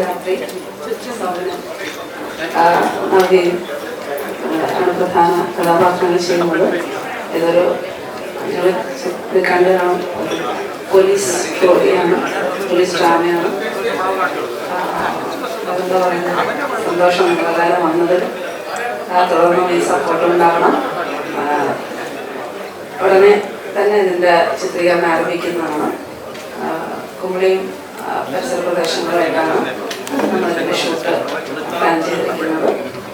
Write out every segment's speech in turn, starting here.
നൽകുകയും ആ, ആണ് പ്രധാന കഥാപാത്രങ്ങൾ ചെയ്യുന്നത്. ഇതൊരു ഇത് കണ്ടു കാണും പോലീസ് സ്റ്റോറിയാണ് പോലീസ് ഡ്രാമയാണ്. അതെന്താ പറയുന്നത്? സന്തോഷം വളരെ വന്നത്. തുടർന്നും ഈ സപ്പോർട്ട് ഉണ്ടാവണം. ഉടനെ തന്നെ ഇതിന്റെ ചിത്രീകരണം ആരംഭിക്കുന്നതാണ്. കുമ്പളിയും പരിസര പ്രദേശങ്ങളുമായിട്ടാണ് നമ്മളിതിന്റെ ഷൂട്ട് പ്ലാൻ ചെയ്തിരിക്കുന്നത്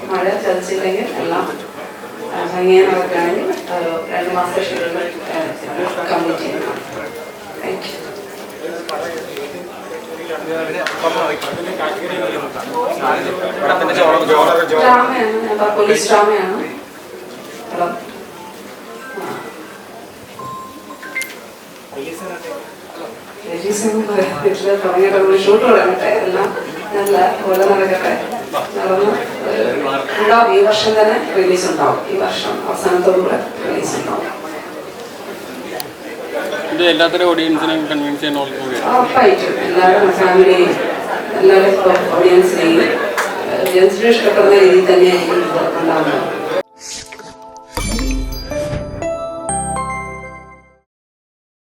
മഴ ചതിച്ചില്ലെങ്കിൽ എല്ലാം ഭംഗിയായി നടക്കുകയാണെങ്കിൽ ഒരു രണ്ട് മാസത്തെ ഷെഡ്യൂൾ കംപ്ലീറ്റ് ചെയ്യണം താങ്ക് യു ഡ്രാമയാണ് പോലീസ് ഡ്രാമയാണ് ഹലോ റിലീസൊന്നും പറയാൻ പറ്റില്ല തുടങ്ങിയിട്ട് നമ്മൾ ഷൂട്ട് തുടങ്ങട്ടെ എല്ലാം നല്ല പോലെ നടക്കട്ടെ. നടന്ന്. ഉണ്ടാവും ഈ വർഷം തന്നെ റിലീസ് ഉണ്ടാവും. ഈ വർഷം അവസാനത്തോടുകൂടെ റിലീസ് ഉണ്ടാവും. ഇത് എല്ലാത്തരം ഓഡിയൻസിനെ കൺവിൻസ് ചെയ്യാൻ ഉറപ്പായിട്ടും. എല്ലാവരും ഫാമിലിയും എല്ലാവരും ഓഡിയൻസിനെയും ഓഡിയൻസിനും ഇഷ്ടപ്പെടുന്ന രീതിയിൽ തന്നെയായിരിക്കും ഉണ്ടാവുന്നത്.